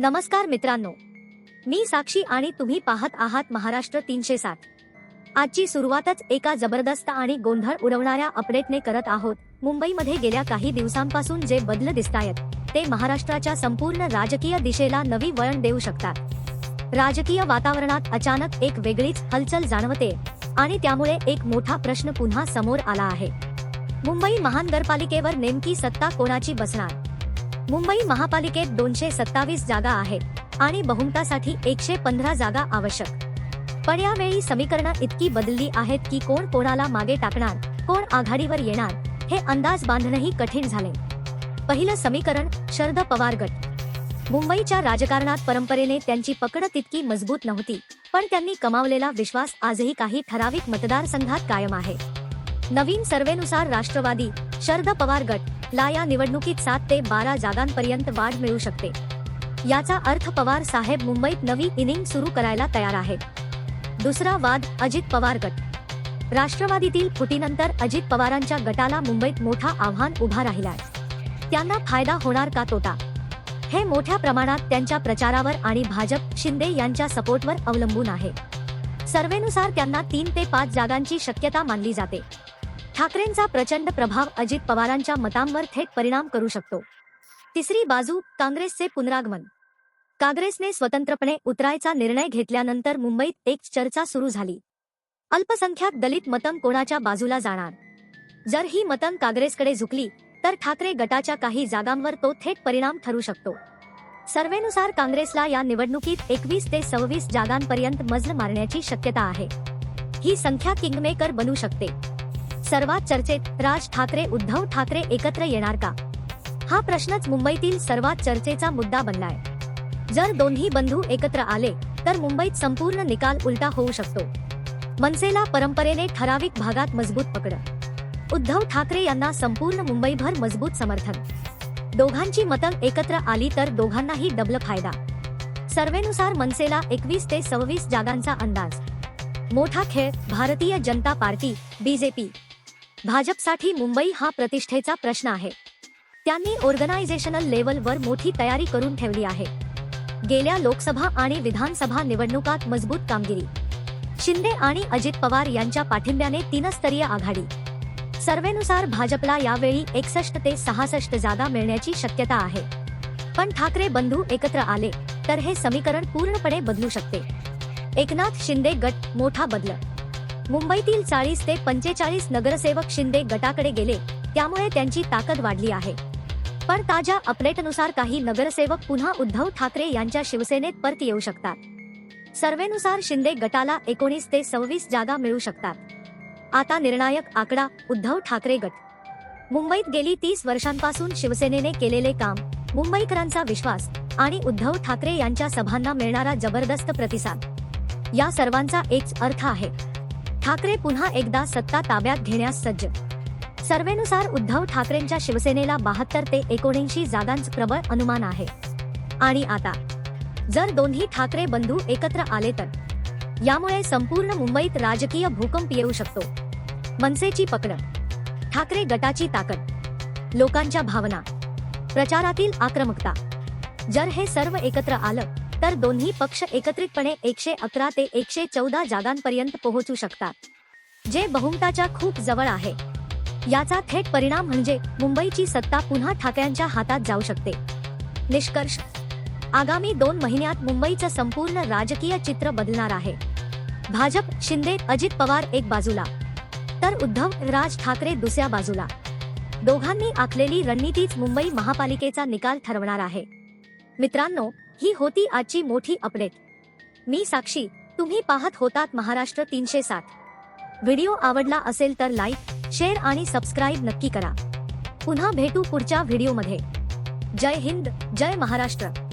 नमस्कार मित्रांनो. मी साक्षी आणि तुम्ही पाहत आहात महाराष्ट्र तीनशे सात. आजची सुरुवातच एका जबरदस्त आणि गोंधळ उडवणाऱ्या अपडेटने करत आहोत. मुंबईमध्ये गेल्या काही दिवसांपासून जे बदल दिसतायत ते महाराष्ट्राच्या संपूर्ण राजकीय दिशेला नवी वळण देऊ शकतात. राजकीय वातावरणात अचानक एक वेगळीच हलचल जाणवते आणि त्यामुळे एक मोठा प्रश्न पुन्हा समोर आला आहे. मुंबई महानगरपालिकेवर नेमकी सत्ता कोणाची बसणार? मुंबई महापालिकेत दोनशे सत्तावीस जागा आहेत आणि बहुमतासाठी एकशे पंधरा जागा आवश्यक. पण यावेळी समीकरणं इतकी बदलली आहेत की कोण कोणाला मागे टाकणार कोण आघाडीवर येणार हे अंदाज बांधणंही कठीण झाले पहिलं समीकरण शरद पवार गट. मुंबईच्या राजकारणात परंपरेने त्यांची पकड तितकी मजबूत नव्हती पण त्यांनी कमावलेला विश्वास आजही काही ठराविक मतदारसंघात कायम आहे. नवीन सर्वेनुसार राष्ट्रवादी शरद पवार गट ला या निवडणुकीत सात ते बारा जागांपर्यंत वाढ मिळू शकते. याचा अर्थ पवार साहेब मुंबईत नवी इनिंग सुरू करायला तयार आहेत. दुसरा वाद अजित पवार गट. राष्ट्रवादीतील फुटीनंतर अजित पवारांच्या गटाला मुंबईत मोठा आव्हान उभा राहिलाय. त्यांना फायदा होणार का तोटा? हे मोठ्या प्रमाणात त्यांच्या प्रचारावर आणि भाजप शिंदे यांच्या सपोर्टवर अवलंबून आहे. सर्वेनुसार त्यांना तीन ते पाच जागांची शक्यता मानली जाते. ठाकरेंचा प्रचंड प्रभाव अजित पवारांच्या मतांवर थेट परिणाम करू शकतो. तिसरी बाजू काँग्रेसचे पुनरागमन. काँग्रेसने स्वतंत्रपणे उतरायचा निर्णय घेतल्यानंतर मुंबईत एक चर्चा सुरू झाली. अल्पसंख्याक दलित मतं कोणाच्या बाजूला जाणार? जर ही मतं काँग्रेसकडे झुकली तर ठाकरे गटाच्या काही जागांवर तो थेट परिणाम ठरू शकतो. सर्वेनुसार काँग्रेसला या निवडणुकीत एकवीस ते सव्वीस जागांपर्यंत मजल मारण्याची शक्यता आहे. ही संख्या किंगमेकर बनू शकते. सर्वात चर्चेत राज ठाकरे उद्धव ठाकरे एकत्र येणार का? हा प्रश्नच मुंबईतील सर्वात चर्चेचा मुद्दा बनलाय. जर दोन्ही बंधू एकत्र आले तर मुंबईत संपूर्ण निकाल उलटा होऊ शकतो. मनसेला परंपरेने ठराविक भागात मजबूत पकड उद्धव ठाकरे यांना संपूर्ण मुंबईभर मजबूत समर्थन. दोघांची मतं एकत्र आली तर दोघांनाही डबल फायदा. सर्वेनुसार मनसेला एकवीस ते सव्वीस जागांचा अंदाज. मोठा खेळ भारतीय जनता पार्टी बीजेपी भाजपसाठी मुंबई हा प्रतिष्ठेचा प्रश्न आहे. त्यांनी ऑर्गनायझेशनल लेवलवर मोठी तयारी करून ठेवली आहे. गेल्या लोकसभा आणि विधानसभा निवडणुकात मजबूत कामगिरी. शिंदे आणि अजित पवार यांच्या पाठिंब्याने तीनस्तरीय आघाडी. सर्वेनुसार भाजपला यावेळी एकसष्ट ते सहासष्ट जागा मिळण्याची शक्यता आहे. पण ठाकरे बंधू एकत्र आले तर हे समीकरण पूर्णपणे बदलू शकते. एकनाथ शिंदे गट मोठा बदल मुंबईतील चाळीस ते पंचेचाळीस नगरसेवक शिंदे गटाकडे गेले. त्यामुळे त्यांची ताकद वाढली आहे. पण ताज्या अपडेटनुसार काही नगरसेवक पुन्हा उद्धव ठाकरे यांच्या शिवसेनेत परत येऊ शकतात. सर्वेनुसार शिंदे गटाला एकोणीस ते सव्वीस जागा मिळू शकतात. आता निर्णायक आकडा उद्धव ठाकरे गट. मुंबईत गेली तीस वर्षांपासून शिवसेनेने केलेले काम मुंबईकरांचा विश्वास आणि उद्धव ठाकरे यांच्या सभांना मिळणारा जबरदस्त प्रतिसाद. या सर्वांचा एकच अर्थ आहे. ठाकरे पुन्हा एकदा सत्ता ताब्यात घेण्यास सज्ज. सर्वेनुसार उद्धव ठाकरेंच्या शिवसेनेला बहात्तर ते एकोणऐंशी जागांच प्रबळ अनुमान आहे. आणि आता जर दोन्ही ठाकरे बंधू एकत्र आले तर? यामुळे संपूर्ण मुंबईत राजकीय भूकंप येऊ शकतो. मनसेची पकड. ठाकरे गटाची ताकद. लोकांच्या भावना. प्रचारातील आक्रमकता. जर हे सर्व एकत्र आलं तर दोन्ही पक्ष एकत्रितपणे एकशे अकरा ते एकशे चौदा जागांपर्यंत पोहोचू शकतात जे बहुमताच्या खूप जवळ आहे. याचा थेट परिणाम म्हणजे मुंबईची सत्ता पुन्हा ठाकऱ्यांच्या हातात जाऊ शकते. निष्कर्ष आगामी दोन महिन्यात मुंबईचं संपूर्ण राजकीय चित्र बदलणार आहे. भाजप शिंदे अजित पवार एक बाजूला तर उद्धव राज ठाकरे दुसऱ्या बाजूला. दोघांनी आखलेली रणनीतीच मुंबई महापालिकेचा निकाल ठरवणार आहे. मित्रांनो ही होती आजची मोठी अपडेट. मी साक्षी तुम्ही पाहत होतात महाराष्ट्र तीनशे सात. व्हिडिओ आवडला असेल तर लाईक शेअर आणि सबस्क्राईब नक्की करा. पुन्हा भेटू पुढच्या व्हिडिओमध्ये. जय हिंद जय महाराष्ट्र.